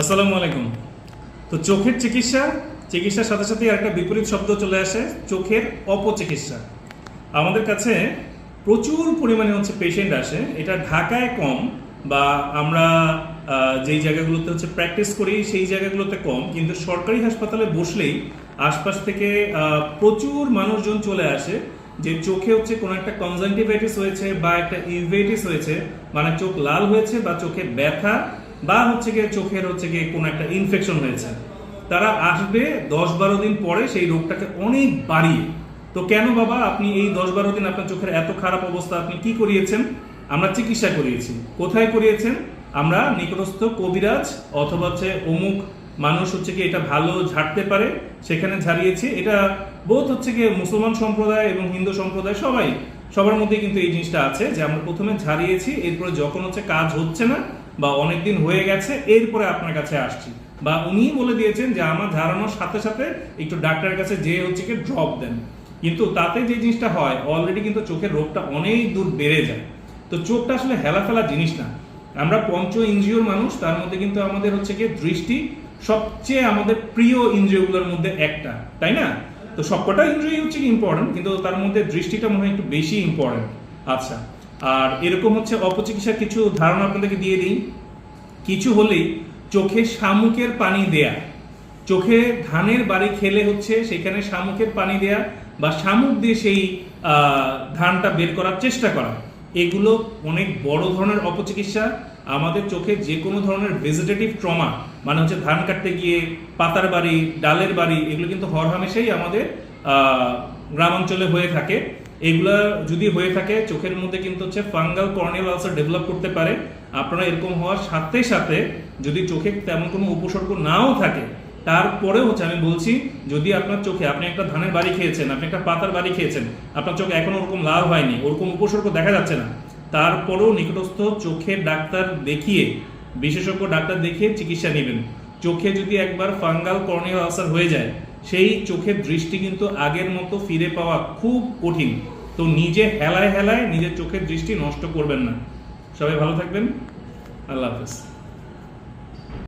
আসসালামু আলাইকুম। তো চোখের চিকিৎসা, চিকিৎসার সাথে সাথে একটা বিপরীত শব্দ চলে আসে, চোখের অপচিকিৎসা। আমাদের কাছে প্রচুর পরিমাণে হচ্ছে পেশেন্ট আসে, এটা ঢাকায় কম বা আমরা যেই জায়গাগুলোতে হচ্ছে প্র্যাকটিস করি সেই জায়গাগুলোতে কম, কিন্তু সরকারি হাসপাতালে বসলেই আশপাশ থেকে প্রচুর মানুষজন চলে আসে যে চোখে হচ্ছে কোনো একটা কনজাংটিভাইটিস হয়েছে বা একটা ইউভেটিস হয়েছে মানে চোখ লাল হয়েছে বা চোখে ব্যথা বা হচ্ছে গিয়ে চোখের হচ্ছে গিয়ে কোনো একটা ইনফেকশন হয়েছে। তারা আসবে দশ বারো দিন পরে সেই রোগটাকে অনেক বাড়িয়ে। তো কেন বাবা আপনি এই দশ বারো দিন আপনার চোখের এত খারাপ অবস্থা আপনি কি করিয়েছেন? আমরা চিকিৎসা করিয়েছি। কোথায় করিয়েছেন? আমরা নিকটস্থ কবিরাজ অথবা হচ্ছে অমুক মানুষ হচ্ছে কি এটা ভালো ঝাড়তে পারে, সেখানে ঝাড়িয়েছি। এটা বোধ হচ্ছে কি মুসলমান সম্প্রদায় এবং হিন্দু সম্প্রদায় সবাই, সবার মধ্যে কিন্তু এই জিনিসটা আছে যে আমরা প্রথমে ঝাড়িয়েছি, এরপরে যখন হচ্ছে কাজ হচ্ছে না বা অনেক দিন হয়ে গেছে, এরপরে আপনার কাছে আসছি। বা উনি বলে দিয়েছেন যে আমার ঝাড়ানোর সাথে সাথে একটু ডাক্তারের কাছে যে হচ্ছে কি ড্রপ দেন। কিন্তু তাতে যে জিনিসটা হয় অলরেডি কিন্তু চোখের রোগটা অনেক দূর বেড়ে যায়। তো চোখটা আসলে হেলাফেলা জিনিস না। আমরা পঞ্চ ইন্দ্রিয়র মানুষ, তার মধ্যে কিন্তু আমাদের হচ্ছে কি দৃষ্টি সবচেয়ে আমাদের প্রিয় ইন্দ্রিয়গুলোর মধ্যে একটা, তাই না? তো সবকটা ইন্দ্রিয় হচ্ছে কি ইম্পর্টেন্ট কিন্তু তার মধ্যে দৃষ্টিটা মনে হয় একটু বেশি ইম্পর্টেন্ট আচ্ছা আর এরকম হচ্ছে অপচিকিৎসার কিছু ধারণা আপনাদেরকে দিয়ে দিই। কিছু হলেই চোখে শামুকের পানি দেয়া। চোখে ধানের বাড়ি খেলে হচ্ছে সেখানে শামুকের পানি দেয়া বা শামুক দিয়ে সেই ধানটা বের করার চেষ্টা করা। এগুলো অনেক বড় ধরনের অপচিকিৎসা। আমাদের চোখে যে কোনো ধরনের ভেজিটেটিভ ট্রমা মানে হচ্ছে ধান কাটতে গিয়ে পাতার বাড়ি, ডালের বাড়ি, এগুলো কিন্তু হরহামেশাই আমাদের গ্রামাঞ্চলে হয়ে থাকে। এগুলা যদি হয়ে থাকে, চোখের মধ্যে কিন্তু হচ্ছে ফাঙ্গাল কর্নিয়াল আলসার ডেভেলপ করতে পারে। আপনারা এরকম হওয়ার সাথে সাথে যদি চোখে তেমন কোনো উপসর্গ নাও থাকে, তারপরেও হচ্ছে আমি বলছি, যদি আপনার চোখে আপনি একটা ধানের বাড়ি খেয়েছেন, আপনি একটা পাতার বাড়ি খেয়েছেন, আপনার চোখে এখনও ওরকম লাল হয়নি, ওরকম উপসর্গ দেখা যাচ্ছে না, তারপরেও নিকটস্থ চোখের ডাক্তার দেখিয়ে, বিশেষজ্ঞ ডাক্তার দেখিয়ে চিকিৎসা নেবেন। চোখে যদি একবার ফাঙ্গাল কর্নিয়াল আলসার হয়ে যায়, সেই চোখের দৃষ্টি কিন্তু আগের মতো ফিরে পাওয়া খুব কঠিন। তো নিজে হেলায় হেলায় নিজের চোখের দৃষ্টি নষ্ট করবেন না। সবাই ভালো থাকবেন। আল্লাহ হাফেজ।